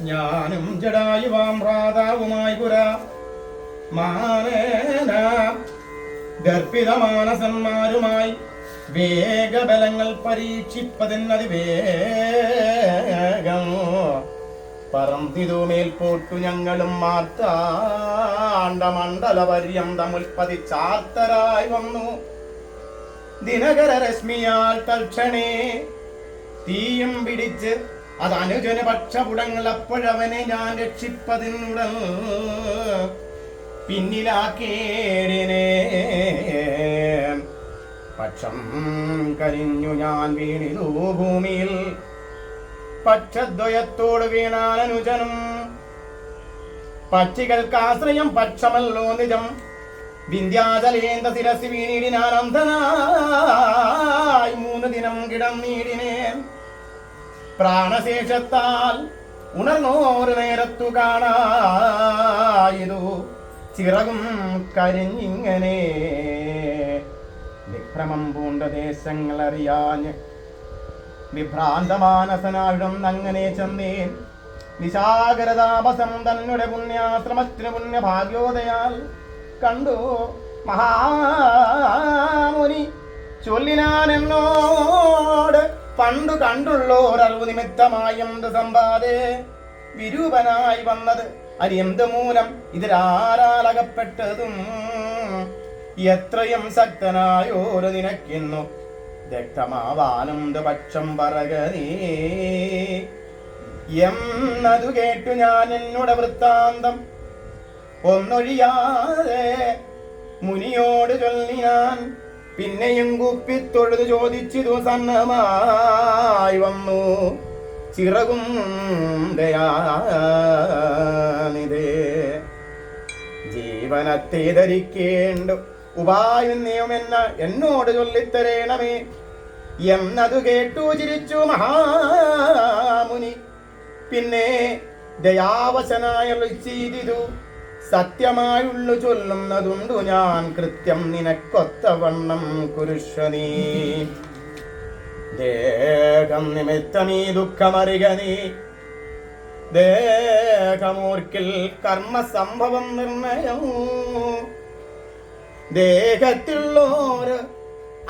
ഞാനും ജടായുവാം ഭ്രാതാവുമായി പുരാ. മാനേന ഗർഭിത മാനസന്മാരുമായി വേഗബലങ്ങൾ പരീക്ഷിപ്പതിനതിവേഗം. വേഗം പറന്തിതു മേൽപോട്ടു ഞങ്ങളും മാർത്താണ്ട മണ്ഡലപര്യം പര്യന്തം ഉൽപ്പതിച്ചാർത്തരായി വന്നു. ദിനകര രശ്മിയാൽ തൽക്ഷണേ തീയും പിടിച്ച് അത് അനുജന പക്ഷപുടങ്ങൾ അപ്പോഴവനെ ഞാൻ രക്ഷിപ്പതിനുടൽ പിന്നിലാക്കേടിനെ പക്ഷം കരിഞ്ഞു ഞാൻ വീണിതു ഭൂമിയിൽ. പക്ഷദ്വയത്തോട് വീണാൽ അനുജനും. പക്ഷികൾക്കാശ്രയം പക്ഷമല്ലോ നിജം. വിന്ധ്യാചലേന്ദ ശിരസി വീണിടിനാൻ അന്ധനായി മൂന്ന് ദിനം കിടന്നീടിനേൻ പ്രാണശേഷത്താൽ ഉണർന്നോർ നേരത്തു കാണായതു ചിറകും കരിഞ്ഞിങ്ങനെ വിഭ്രമം പൂണ്ട ദേശങ്ങൾ അറിയാഞ്ഞ് വിഭ്രാന്തമാനസനാഴും അങ്ങനെ ചെന്നേൻ. നിശാകരതാപസം തന്നെ പുണ്യാശ്രമത്തിന് പുണ്യഭാഗ്യോദയാൽ കണ്ടു മഹാമുനി ചൊല്ലിനാൻ എന്നോട് പണ്ടു കണ്ടുള്ളോരറിവ് നിമിത്തമായി എന്ത് സമ്പാദേ? വിരൂപനായി വന്നത് അരിയെന്ത് മൂലം ഇതിലാരാലകപ്പെട്ടതും എത്രയും ശക്തനായോരു നിനക്കിന്നു വ്യക്തമാവാനന്ദ പക്ഷം പറകനീ എന്നതു കേട്ടു ഞാൻ എന്നുടെ വൃത്താന്തം ഒന്നൊഴിയാതെ മുനിയോട് ചൊല്ലിനാൻ പിന്നെയും കുപ്പിത്തൊഴുത് ചോദിച്ചിതു സന്നമായി വന്നു. ചിറകും ദയാനിതേ. ജീവനത്തെ ധരിക്കേണ്ടു ഉപായം നിയമെന്ന എന്നോട് ചൊല്ലിത്തരേണമേ. എന്നതു കേട്ടു ചിരിച്ചു മഹാമുനി. പിന്നെ ദയാവശനായ സത്യമായുള്ളു ചൊല്ലുന്നതുണ്ടു ഞാൻ. കൃത്യം നിനക്കൊത്തവണ്ണം കുരുഷനീ. ദേഹം നിമിത്തമീ ദുഃഖമറിക നീ. ദേഹമൂർക്കിൽ കർമ്മ സംഭവം നിർണയം. ദേഹത്തിലുള്ളോര്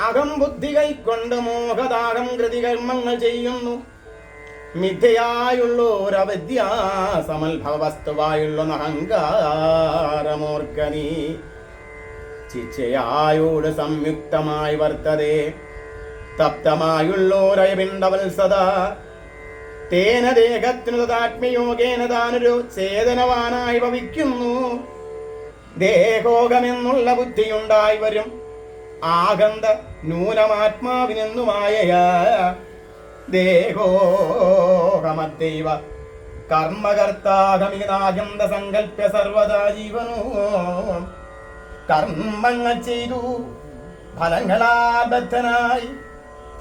അകം ബുദ്ധി കൈക്കൊണ്ട് മോഹദാഹം കൃതി കർമ്മങ്ങൾ ചെയ്യുന്നു. മിഥ്യയായുള്ളോരവിദ്യാസമൽഭവ വസ്തുവായുള്ള അഹങ്കാരമോർക്കനീ ചിച്ചയായോട് സംയുക്തമായി വർത്തതേ. തപ്തമായുള്ളോരയപിണ്ടവൽ സദാ. തേന ദേഹത്തിനു തദാത്മയോഗേന താനൊരു ചേതനവാനായി ഭവിക്കുന്നു. ദേഹോഗമെന്നുള്ള ബുദ്ധിയുണ്ടായി വരും. ആഗന്ത നൂനമാത്മാവിനെന്നുമായ ദേഹോഹമദ്ദൈവ കർമ്മകർത്താഗമിനാഗന്ത സങ്കല്പ്യ സർവദാ ജീവനോ. കർമ്മങ്ങൾ ചെയ്തു ഫലങ്ങളാൽ ബദ്ധനായി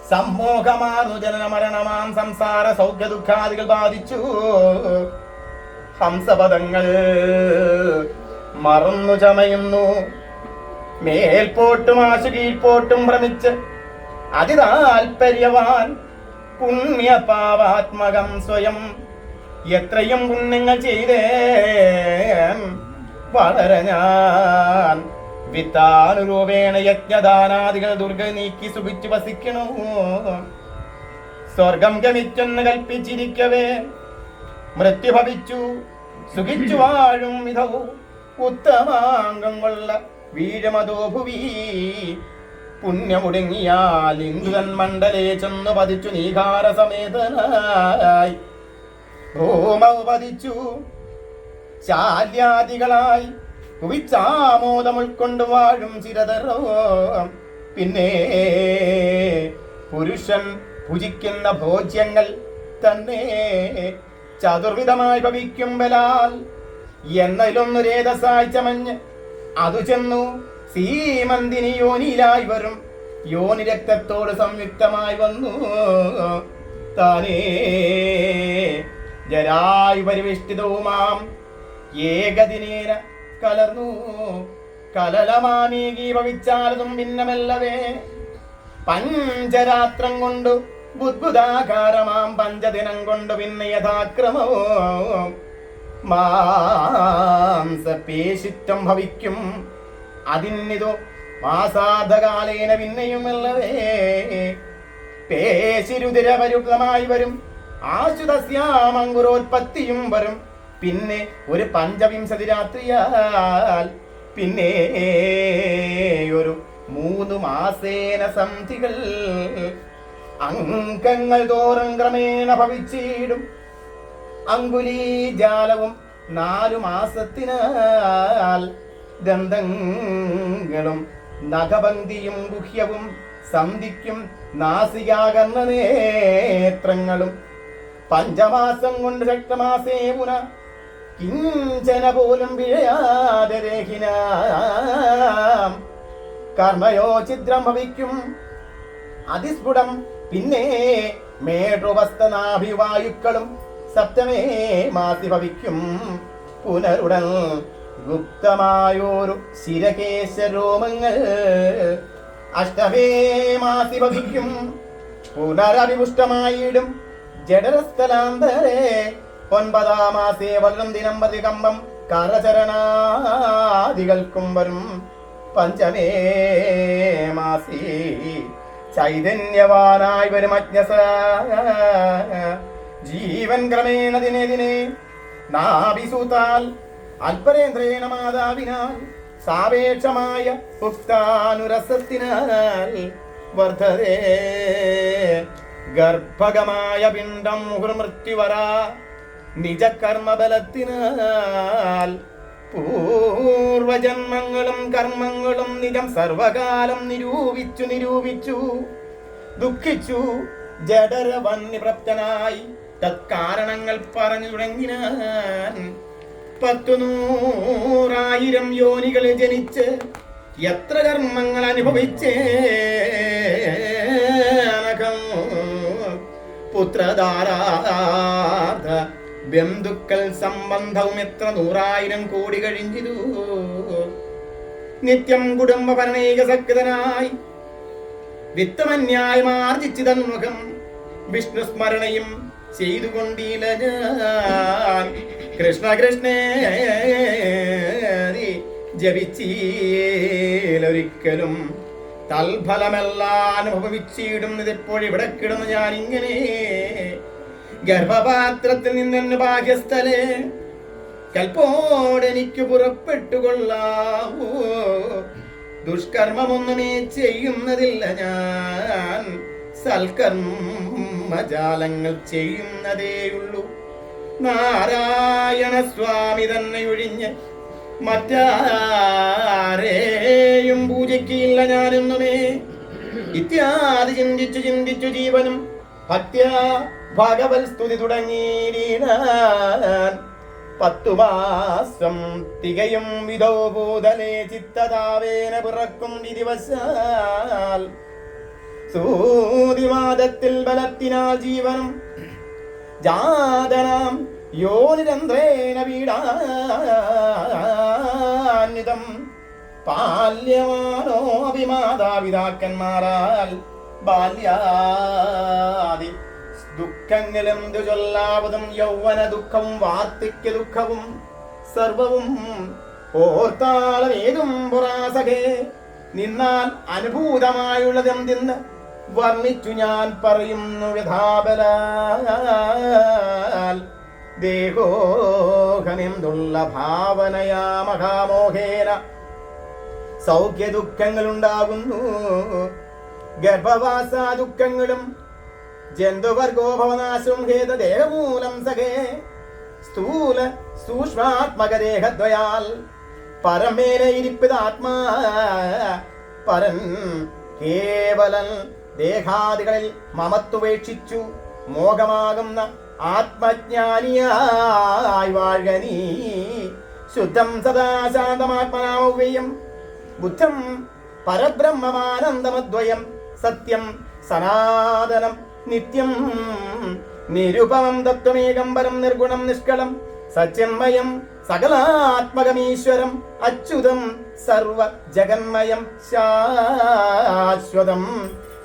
സമ്മോഹമാർന്നു ജനന മരണമാം സംസാര സൗഖ്യ ദുഃഖാദികൾ ബാധിച്ചു. ഹംസപദങ്ങൾ മറന്നു ചമയുന്നു. മേൽപോട്ടും ആശു കീഴ്പോട്ടും ഭ്രമിച്ച് അതിതാൽപര്യവാൻ പുണ്യപാവാത്മകം സ്വയം. എത്രയും പുണ്യങ്ങൾ ചെയ്തേ. വളരെ ഞാൻ. വിത്താനുരൂപേണ യജ്ഞദാനാദികൾ ദുർഗ നീക്കി സുഖിച്ചു വസിക്കണു. സ്വർഗം ഗമിച്ചെന്ന് കൽപ്പിച്ചിരിക്കവേ. മൃത്യു ഭവിച്ചു. സുഖിച്ചു വാഴും വിധവും. ഉത്തമാംഗം കൊള്ള വീഴമതോ ഭുവി പുണ്യമുടങ്ങിയാൽ ഇന്ദ്രൻ മണ്ഡലേ ചെന്നു പതിച്ചു നീകാര സമേതനായി ഭൂമവ് പതിച്ചു. ശാല്യാദികളായി. കുവിച്ചാമോദം ഉൾക്കൊണ്ട് വാഴും ചിരതരോ പിന്നെ പുരുഷൻ ഭുജിക്കുന്ന ഭോജ്യങ്ങൾ തന്നെ ചതുർവിധമായി ഭവിക്കും ബലാൽ. എന്നതിലൊന്നു രേതസായി ചമഞ്ഞ് അതു ചെന്നു സീമന്തിനി യോനിയിലായി വരും. യോനി രക്തത്തോട് സംയുക്തമായി വന്നു. താനേ ജരായു പരിവേഷ്ടിതവുമാം. ഏകദിനേന കലർന്നു. കലലമാനീകീ ഭവിച്ചാലതും ഭിന്നമല്ലവേ. പഞ്ചരാത്രം കൊണ്ടു ബുദ്ബുദാകാരമാം. പഞ്ചദിനം കൊണ്ട് പിന്നെ യഥാക്രമവും മാംസപേശിത്വം ഭവിക്കും. അതിന്നിതു മാസാധകാലേന പേശിരുതിരപരുക്തമായി വരും. ആശുതസ്യാമങ്കുരോത്പത്തിയും വരും. പിന്നെ ഒരു പഞ്ചവിംശതി രാത്രിയാൽ പിന്നെ ഒരു മൂന്ന് മാസേന സന്ധികൾ. അംഗങ്ങൾ തോറും ക്രമേണ ഭവിച്ചിടും. അങ്കുലീജാലവും നാലു മാസത്തിനാൽ ദന്തങ്ങളും നഖബന്ധിയും ഗുഹ്യവും സന്ധിക്കും നാസികാകർണ നേത്രങ്ങളും. പഞ്ചമാസം കൊണ്ട് രക്തമാസേവുന കിഞ്ചന പോലും പിഴയാതെ രേഖിന കർമ്മയോ ചിത്രം ഭവിക്കും അതിസ്ഫുടം പിന്നെ മേടുവസ്തനാഭിവായുക്കളും സപ്തമേ മാസി ഭവിക്കും. പുനരുടൻ ഗുപ്തമായോരു ശിരകേശരോമങ്ങൾ അഷ്ടമേ മാസി ഭവിക്കും. പുനരഭിപുഷ്ടമായിടും ജഡരസ്ഥലാന്തരേ ഒൻപതാം മാസേ വല്ലം ദിനം കമ്പം കരചരണാദികൾക്കും വരും. പഞ്ചമേ മാസി ചൈതന്യവാനായി വരും അജ്ഞസ. ജീവൻ ക്രമേണ ദിനെ ദിനെ. നാഭിസൂത്താൽ അല്പരേന്ദ്രേണ മാതാവിനാൽ സാപേക്ഷമായ ഉക്താനുരസത്തിനാൽ വർദ്ധതേ. ഗർഭകമായ പിണ്ഡം മുഹുർമൃത്യുവര നിജകർമ്മബലത്തിനാൽ പൂർവജന്മങ്ങളും കർമ്മങ്ങളും നിജം സർവകാലം നിരൂപിച്ചു നിരൂപിച്ചു ദുഃഖിച്ചു. ജഡര വന്നിപ്രപ്തനായി തത്കാരണങ്ങൾ പറഞ്ഞു തുടങ്ങിനാൻ പത്തു നൂറായിരം യോനികളിൽ ജനിച്ച് എത്ര കർമ്മങ്ങൾ അനുഭവിച്ചേ? പുത്രധാരാത ബന്ധുക്കൾ സംബന്ധവും എത്ര നൂറായിരം കോടി കഴിഞ്ഞിരു? നിത്യം കുടുംബ ഭരണീക സകൃതനായി വിത്തമന്യായം ആർജിച്ചു തന്മുഖം വിഷ്ണു സ്മരണയും ചെയ്തുകൊണ്ടില്ല ഞാൻ കൃഷ്ണ കൃഷ്ണേ ജപിച്ചീലൊരിക്കലും തൽഫലമെല്ലാം അനുഭവിച്ചിടും. ഇതിപ്പോഴിവിടെ കിടന്നു ഞാൻ ഇങ്ങനെ ഗർഭപാത്രത്തിൽ നിന്നെന്ന് ഭാഗ്യസ്ഥലെ കൽപ്പോടെനിക്ക് പുറപ്പെട്ടുകൊള്ളാവോ ദുഷ്കർമ്മമൊന്നുമേ ചെയ്യുന്നതില്ല ഞാൻ. സൽക്കർമ്മജാലങ്ങൾ ചെയ്യുന്നതേയുള്ളൂ. നാരായണ സ്വാമി തന്നെ ഒഴിഞ്ഞ് മറ്റാരെയും പൂജയ്ക്കില്ല ഞാനെന്നുമേ. ഇത്യാദി ചിന്തിച്ചു ചിന്തിച്ചു ജീവനും ഭക്യ ഭഗവൽ സ്തുതി തുടങ്ങിയിടാൻ പത്തു തികയും വിധോ ഭൂതലേ ചിത്തതാവേന പിറക്കും വിധിവശാൽ. സൂതിവാദത്തിൽ ബലത്തിനാൽ ജീവനും ജാതനാം യോനിരന്ധ്രേണ വീടാന്വിതം പാല്യമാണോ അഭിമാതാപിതാക്കന്മാരാൽ ബാല്യാദി. ദുഃഖങ്ങളും ചൊല്ലാവതും യൗവന ദുഃഖവും വാർദ്ധക്യ ദുഃഖവും സർവവും ഓർത്താളമേതും പുറാസകേ നിന്നാൽ അനുഭൂതമായുള്ളതെന്തെന്ന്? വർണിച്ചു ഞാൻ പറയുന്നു ദേഹോഹനെന്തുള്ള ഭാവനയാ മഹാമോഹേന. സൗഖ്യ ദുഃഖങ്ങൾ ഉണ്ടാകുന്നു ഗർഭവാസ ദുഃഖങ്ങളും ജന്തുവർഗോഭവനാശം ഹേത ദേഹമൂലം സഖേ. സ്ഥൂല സൂക്ഷ്മാത്മകദേഹദ്വയാൽ പരമേനെ ഇരിപ്പിത് ആത്മാ പരൻ കേവലൻ ദേഹാദികളിൽ മമത്വപേക്ഷിച്ചു. മോഹമാകുന്ന ആത്മജ്ഞാനിയായി വാഴ നീ. ശുദ്ധം സദാ ശാന്തമാത്മനാമവ്യം ബുദ്ധം പരബ്രഹ്മമാനന്ദമദ്വയം സത്യം സനാതനം നിത്യം നിരുപമം തത്വമേകം പരം നിർഗുണം നിഷ്കളം സച്ചിന്മയം സകലാത്മകമീശ്വരം അച്യുതം സർവ ജഗന്മയം ശാശ്വതം.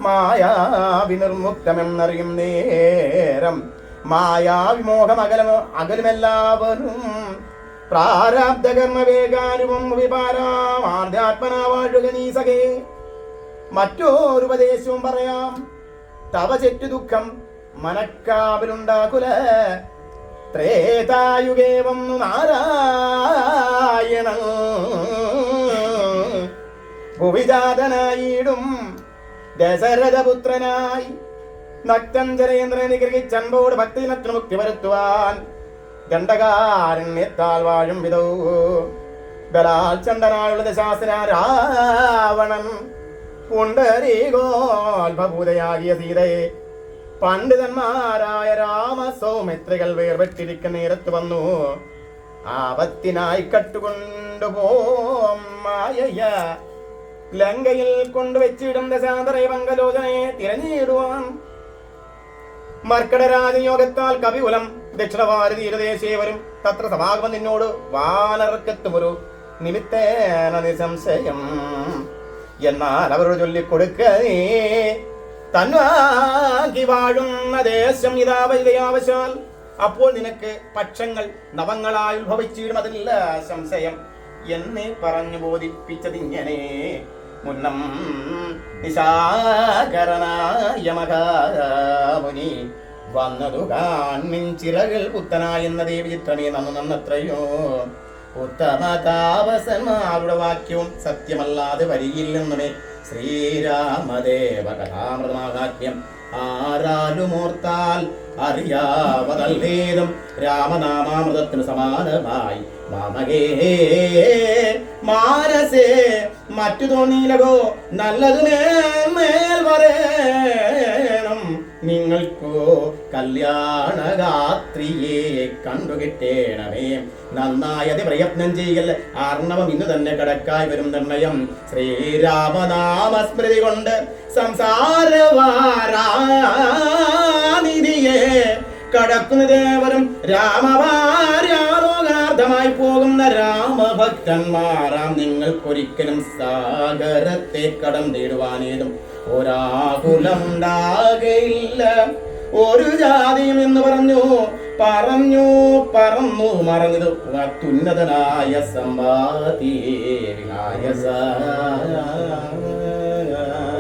മായാവിനിർമുക്തമെന്നറിയും നേരം. മായാവിമോഹം അകലം അകലുമെല്ലാവരും പ്രാരാബ്ധകർമ്മ വേഗാനുപം നീ സഖേ. മറ്റോരുപദേശവും പറയാം. തവ ചെറ്റു ദുഃഖം മനക്കാവിലുണ്ടാകുല. ത്രേതായുഗേ വന്നു നാരായണ. ഭുവിജാതനായിടും ദശരഥപുത്രനായി നക്തഞ്ചരേന്ദ്രനെ നിഗ്രഹിച്ചൻപോട് ഭക്തിനത്തിന് മുക്തി വരുത്തുവാൻ ദണ്ഡകാരണ്യത്താൽ വാഴും വിധൗ. ബലാൽ ചണ്ടനായുള്ള ദശാസന രാവണൻ പുണ്ടരീകോത്ഭൂതയാകിയ സീതയെ പണ്ഡിതന്മാരായ രാമ സൗമിത്രികൾ വേർപെട്ടിരിക്കുന്ന നേരത്ത് വന്നു. ആപത്തിനായി കട്ടുകൊണ്ടുപോയ ലങ്കയിൽ കൊണ്ടുവച്ചിടും ദശാന്തരേ പങ്കലോചനയെ തിരഞ്ഞിടുവാൻ മർക്കട രാജയോഗത്താൽ കവികുലം ദക്ഷിണവാരി തീരദേശേ വരും. തത്ര സമാഗമം നിന്നോട് വാനർക്കെത്തുമൊരു നിമിത്തേന നിസംശയം. എന്നാൽ അവരോട് ചൊല്ലിക്കൊടുക്കേ തന്വാക്കി വാഴുന്ന ദേശം ഇതാ വൈദയാവശാൽ അപ്പോൾ നിനക്ക് പക്ഷങ്ങൾ നവങ്ങളായി ഉത്ഭവിച്ചിടും അതില്ല സംശയം. എന്നെ പറഞ്ഞു ബോധിപ്പിച്ചതിങ്ങനെ മുന്നം നിശാകരനായ മഹാമുനി. വന്നതു കാൺമിൻ ചിറകൾ പുത്തനായെന്ന ദേവി ചിത്രമേ നന്നു നന്നത്രയോ. ഉത്തമ താപസന്മാരുടെ വാക്യവും സത്യമല്ലാതെ വരിയില്ലെന്നുമേ ശ്രീരാമദേവ കഥാമൃതമാഹാത്മ്യം ആരാലുമോർത്താൽ അറിയാവതല്ലേതും രാമനാമാമൃതത്തിന് സമാനമായി. മാമകേ മാരസേ മറ്റു തോന്നിയിലകോ നല്ലത് മേൽ നിങ്ങൾക്കോ കല്യാണഗാത്രിയെ കണ്ടുകിട്ടേണമേ. നന്നായത് പ്രയത്നം ചെയ്യൽ ആർണവം ഇന്ന് തന്നെ കടക്കായി വരും നിർണയം. ശ്രീരാമനാമസ്മൃതി കൊണ്ട് സംസാരവാരാ സംസാരവാരാനിധിയെ കടക്കുന്ന ദേവരും രാമഭക്തന്മാരാം നിങ്ങൾക്കൊരിക്കലും സാഗരത്തെ കടം തേടുവാനേതും ഒരാകുലം ഉണ്ടാകയില്ല ഒരു ജാതിയും എന്ന് പറഞ്ഞു പറഞ്ഞു പറന്നു മറഞ്ഞത് അത്യുന്നതനായ സമ്പാതി